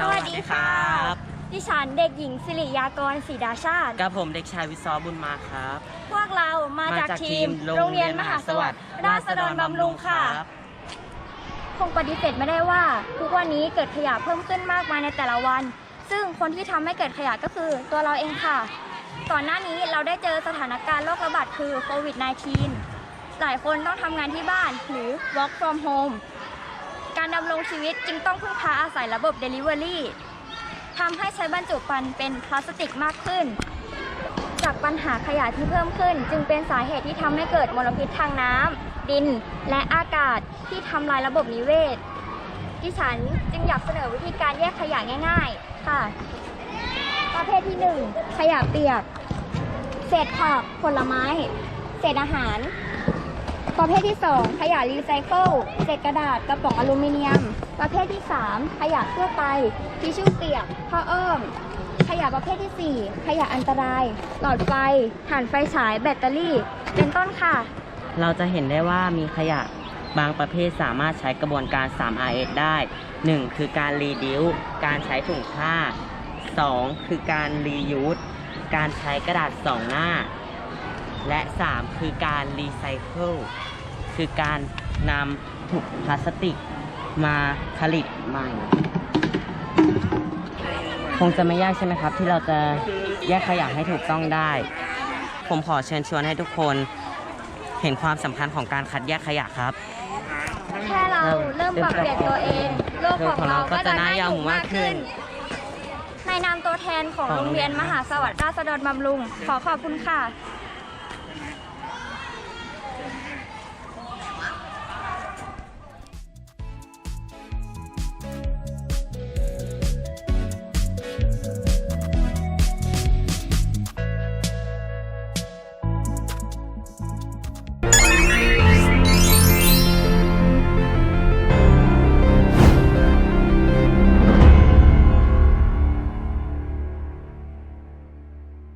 สวัสดีครับ ดิฉันเด็กหญิงสิริยากรศรีดาชาติ กับผมเด็กชายวิศวบุญมาครับ พวกเรามาจากทีม โรงเรียนมหาสวัสดิ์ราษฎรบำรุงค่ะ คงปฏิเสธไม่ได้ว่า ทุกวันนี้เกิดขยะเพิ่มขึ้นมากมายในแต่ละวัน ซึ่งคนที่ทำให้เกิดขยะก็คือตัวเราเองค่ะ ก่อนหน้านี้เราได้เจอสถานการณ์โรคระบาดคือโควิด -19 หลายคนต้องทำงานที่บ้านหรือ work from home การดำรงชีวิตจึงต้องพึ่งพาอาศัยระบบ Delivery ทำให้ใช้บรรจุภัณฑ์เป็นพลาสติกมากขึ้น จากปัญหาขยะที่เพิ่มขึ้น จึงเป็นสาเหตุที่ทำให้เกิดมลพิษทางน้ำดิน และอากาศที่ทำลายระบบนิเวศ ดิฉันจึงอยากเสนอวิธีการแยกขยะง่าย ๆ ค่ะ ประเภทที่ 1 ขยะเปียก เศษผักผลไม้ เศษอาหาร ประเภทที่ 2 ขยะรีไซเคิลเศษกระดาษกระป๋องอลูมิเนียม ประเภทที่ 3 ขยะทั่วไปทิชชู่เปียกผ้าอ้อม ขยะประเภทที่ 4 ขยะอันตราย หลอดไฟถ่านไฟฉายแบตเตอรี่ เป็นต้นค่ะ เราจะเห็นได้ว่ามีขยะบางประเภทสามารถใช้กระบวนการ 3RS ได้ 1. คือการรีดิวการใช้ถุงผ้า 2. คือการรียูสการใช้กระดาษ2หน้า และ 3. คือการรีไซเคิลคือการนำถุงพลาสติกมาผลิตใหม่ คงจะไม่ยากใช่ไหมครับ ที่เราจะแยกขยะให้ถูกต้องได้ ผมขอเชิญชวนให้ทุกคนเห็นความสำคัญของการคัดแยกขยะครับ แค่เราเริ่มปรับเปลี่ยนตัวเอง โลกของเราก็จะน่าอยู่มากขึ้น ในนามตัวแทนของโรงเรียนมหาสวัสดิ์ราษฎรบำรุง ขอขอบคุณค่ะ Thank you.